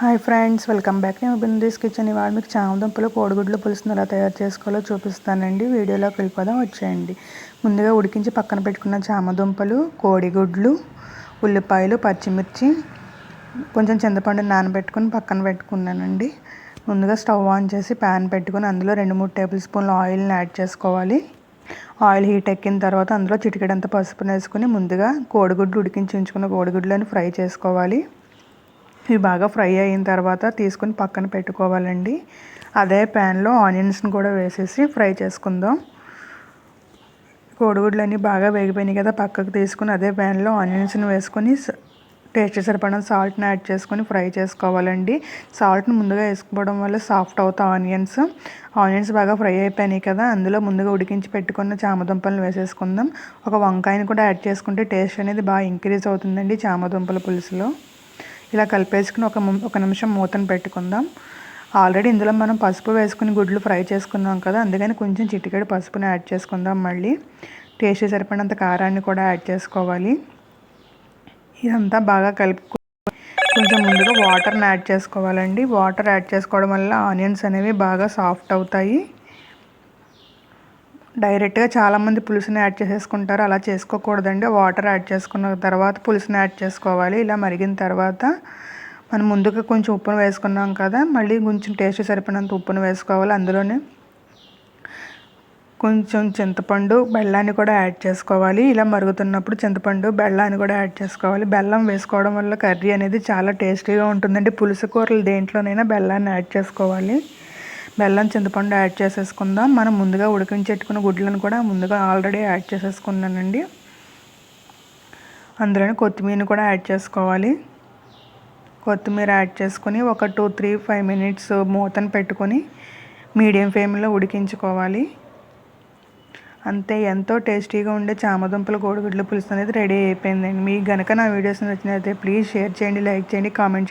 Hi friends welcome back. నేను bindis kitchen. ఇవాళ మీకు చామదుంపలు కోడిగుడ్లు పులుసును ఎలా తయారు చేసుకోవాలో చూపిస్తానండి. వీడియోలోకి వెళ్ళిపోదాం వచ్చేయండి. ముందుగా ఉడికించి పక్కన పెట్టుకున్న చామదుంపలు కోడిగుడ్లు ఉల్లిపాయలు పచ్చిమిర్చి కొంచెం చింతపండు నానబెట్టుకుని పక్కన పెట్టుకున్నానండి. ముందుగా స్టవ్ ఆన్ చేసి ప్యాన్ పెట్టుకుని అందులో రెండు మూడు టేబుల్ స్పూన్ల ఆయిల్ని యాడ్ చేసుకోవాలి. ఆయిల్ హీట్ ఎక్కిన తర్వాత అందులో చిటికెడంత పసుపు వేసుకుని ముందుగా కోడిగుడ్లు ఉడికించి ఉంచుకున్న కోడిగుడ్లను ఫ్రై చేసుకోవాలి. ఇవి బాగా ఫ్రై అయిన తర్వాత తీసుకుని పక్కన పెట్టుకోవాలండి. అదే ప్యాన్లో ఆనియన్స్ని కూడా వేసేసి ఫ్రై చేసుకుందాం. కోడిగుడ్లన్నీ బాగా వేగిపోయినాయి కదా పక్కకు తీసుకుని అదే ప్యాన్లో ఆనియన్స్ని వేసుకొని టేస్ట్ సరిపడిన సాల్ట్ని యాడ్ చేసుకొని ఫ్రై చేసుకోవాలండి. సాల్ట్ని ముందుగా వేసుకోవడం వల్ల సాఫ్ట్ అవుతాయి ఆనియన్స్. ఆనియన్స్ బాగా ఫ్రై అయిపోయినాయి కదా అందులో ముందుగా ఉడికించి పెట్టుకున్న చామదుంపలను వేసేసుకుందాం. ఒక వంకాయని కూడా యాడ్ చేసుకుంటే టేస్ట్ అనేది బాగా ఇంక్రీజ్ అవుతుందండి చామదుంపల పులుసులో. ఇలా కలిపేసుకుని ఒక ఒక నిమిషం మూతను పెట్టుకుందాం. ఆల్రెడీ ఇందులో మనం పసుపు వేసుకుని గుడ్లు ఫ్రై చేసుకున్నాం కదా అందుకని కొంచెం చిటికెడు పసుపుని యాడ్ చేసుకుందాం మళ్ళీ. టేస్ట్ సరిపడినంత కారాన్ని కూడా యాడ్ చేసుకోవాలి. ఇదంతా బాగా కలుపుకు కొంచెం ముందుగా వాటర్ని యాడ్ చేసుకోవాలండి. వాటర్ యాడ్ చేసుకోవడం వల్ల ఆనియన్స్ అనేవి బాగా సాఫ్ట్ అవుతాయి. డైరెక్ట్గా చాలామంది పులుసుని యాడ్ చేసేసుకుంటారు. అలా చేసుకోకూడదండి. వాటర్ యాడ్ చేసుకున్న తర్వాత పులుసుని యాడ్ చేసుకోవాలి. ఇలా మరిగిన తర్వాత మనం ముందుగా కొంచెం ఉప్పును వేసుకున్నాం కదా మళ్ళీ కొంచెం టేస్ట్ సరిపడినంత ఉప్పును వేసుకోవాలి. అందులోనే కొంచెం చింతపండు బెల్లాన్ని కూడా యాడ్ చేసుకోవాలి. ఇలా మరుగుతున్నప్పుడు చింతపండు బెల్లాన్ని కూడా యాడ్ చేసుకోవాలి. బెల్లం వేసుకోవడం వల్ల కర్రీ అనేది చాలా టేస్టీగా ఉంటుందండి. పులుసు కూరలు దేంట్లోనైనా బెల్లాన్ని యాడ్ చేసుకోవాలి. బెల్లం చింతపండు యాడ్ చేసేసుకుందాం. మనం ముందుగా ఉడికించెట్టుకున్న గుడ్లను కూడా ముందుగా ఆల్రెడీ యాడ్ చేసేసుకున్నానండి. అందులోనే కొత్తిమీర కూడా యాడ్ చేసుకోవాలి. కొత్తిమీర యాడ్ చేసుకొని ఒక టూ త్రీ ఫైవ్ మినిట్స్ మూతను పెట్టుకొని మీడియం ఫ్లేమ్లో ఉడికించుకోవాలి. అంతే ఎంతో టేస్టీగా ఉండే చామదుంపల కోడిగుడ్ల పులుసు అనేది రెడీ అయిపోయిందండి. మీకు కనుక నా వీడియోస్ నచ్చినట్లయితే ప్లీజ్ షేర్ చేయండి లైక్ చేయండి కామెంట్ చేయండి.